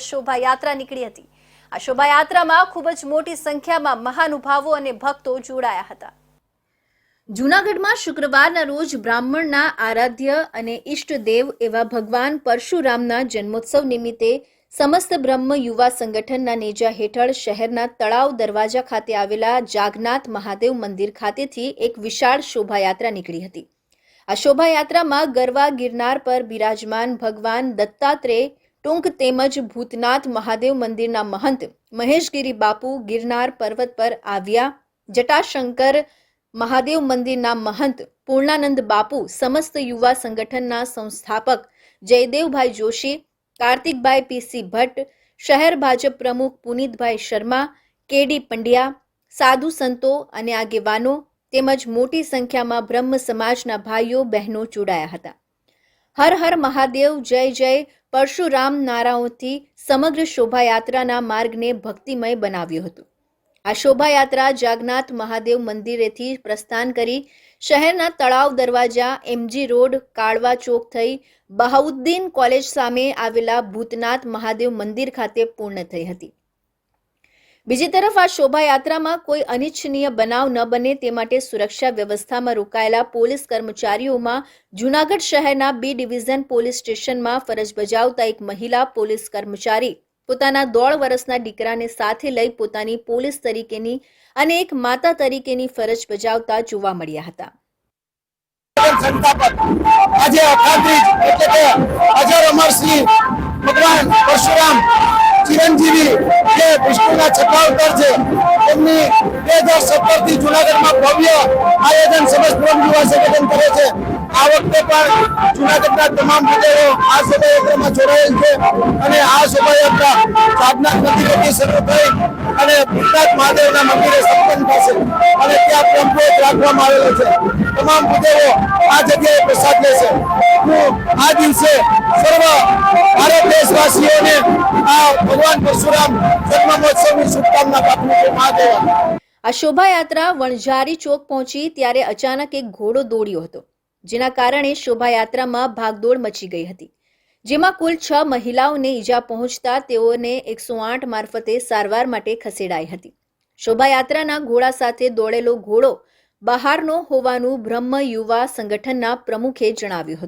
શોભાયાત્રા નીકળી હતી. આ શોભાયાત્રામાં ખૂબ જ મોટી સંખ્યામાં મહાનુભાવો અને ભક્તો જોડાયા હતા. જૂનાગઢમાં શુક્રવારના રોજ બ્રાહ્મણના આરાધ્ય અને ઈષ્ટદેવ એવા ભગવાન પરશુરામના જન્મોત્સવ નિમિત્તે સમસ્ત બ્રહ્મ યુવા સંગઠનના નેજા હેઠળ શહેરના તળાવ દરવાજા ખાતે આવેલા જાગનાથ મહાદેવ મંદિર ખાતેથી એક વિશાળ શોભાયાત્રા નીકળી હતી. આ શોભાયાત્રામાં ગરવા ગિરનાર પર બિરાજમાન ભગવાન દત્તાત્રેય ટૂંક તેમજ ભૂતનાથ મહાદેવ મંદિરના મહંત મહેશગીરી બાપુ ગિરનાર પર્વત પર આવ્યા. જટાશંકર મહાદેવ મંદિરના મહંત પૂર્ણાનંદ બાપુ સમસ્ત યુવા સંગઠનના સંસ્થાપક જયદેવભાઈ જોશી, કાર્તિકભાઈ પીસી ભટ્ટ, શહેર ભાજપ પ્રમુખ પુનિતભાઈ શર્મા, કેડી પંડ્યા, સાધુ સંતો અને આગેવાનો તેમજ મોટી સંખ્યામાં બ્રહ્મ સમાજના ભાઈઓ બહેનો જોડાયા હતા. હર હર મહાદેવ, જય જય પરશુરામ નારાઓથી સમગ્ર શોભાયાત્રાના માર્ગને ભક્તિમય બનાવ્યો હતો. આ શોભાયાત્રા જાગનાથ મહાદેવ મંદિરેથી પ્રસ્થાન કરી શહેરના તળાવ દરવાજા, એમજી રોડ, કાળવા ચોક થઈ બહાઉદ્દીન કોલેજ સામે આવેલા ભૂતનાથ મહાદેવ મંદિર ખાતે પૂર્ણ થઈ હતી. બીજી તરફ આ શોભાયાત્રામાં કોઈ અનિચ્છનીય બનાવ ન બને તે માટે સુરક્ષા વ્યવસ્થામાં રોકાયેલા પોલીસ કર્મચારીઓમાં જૂનાગઢ શહેરના બી ડિવિઝન પોલીસ સ્ટેશનમાં ફરજ બજાવતા એક મહિલા પોલીસ કર્મચારી પોતાના દોઢ વર્ષના દીકરાને સાથે લઈ પોતાની પોલીસ તરીકેની અને એક માતા તરીકેની ફરજ બજાવતા જોવા મળ્યા હતા. આજે એટલે અમરસિંહ ભગવાન પરશુરામ વિષ્ણુના છે તેમની બે હજાર સત્તરથી જુનાગઢમાં ભવ્ય આયોજન સમજ બ્રહ્મ યુવા સંગઠન કરે છે. આ વખતે પણ જુનાગઢના તમામ મંડળો આ શોભાયાત્રામાં જોડાયેલ છે અને આ શોભાયાત્રા સાધના મંદિરેથી શરૂ થઈ અને ભૂતનાથ મહાદેવના મંદિરે સંપન્ન થશે અને ત્યાં બ્રહ્મભોજ રાખવામાં આવેલો છે. તમામ વિજયો આ જગ્યાએ પ્રસાદ લેશે. હું આ દિવસે સર્વ દેશવાસીઓને આ ભગવાન પરશુરામ જન્મોત્સવની શુભકામના પાઠવું છું આ શોભાયાત્રા વણઝારી ચોક પહોંચી ત્યારે અચાનક એક ઘોડો દોડ્યો હતો, જેના કારણે શોભાયાત્રામાં ભાગદોડ મચી ગઈ હતી. જેમાં કુલ છ મહિલાઓને ઈજા પહોંચતા તેઓને એકસો આઠ મારફતે સારવાર માટે ખસેડાઈ હતી. શોભાયાત્રાના ઘોડા સાથે દોડેલો ઘોડો બહારનો હોવાનું બ્રહ્મ યુવા સંગઠનના પ્રમુખે જણાવ્યું હતું.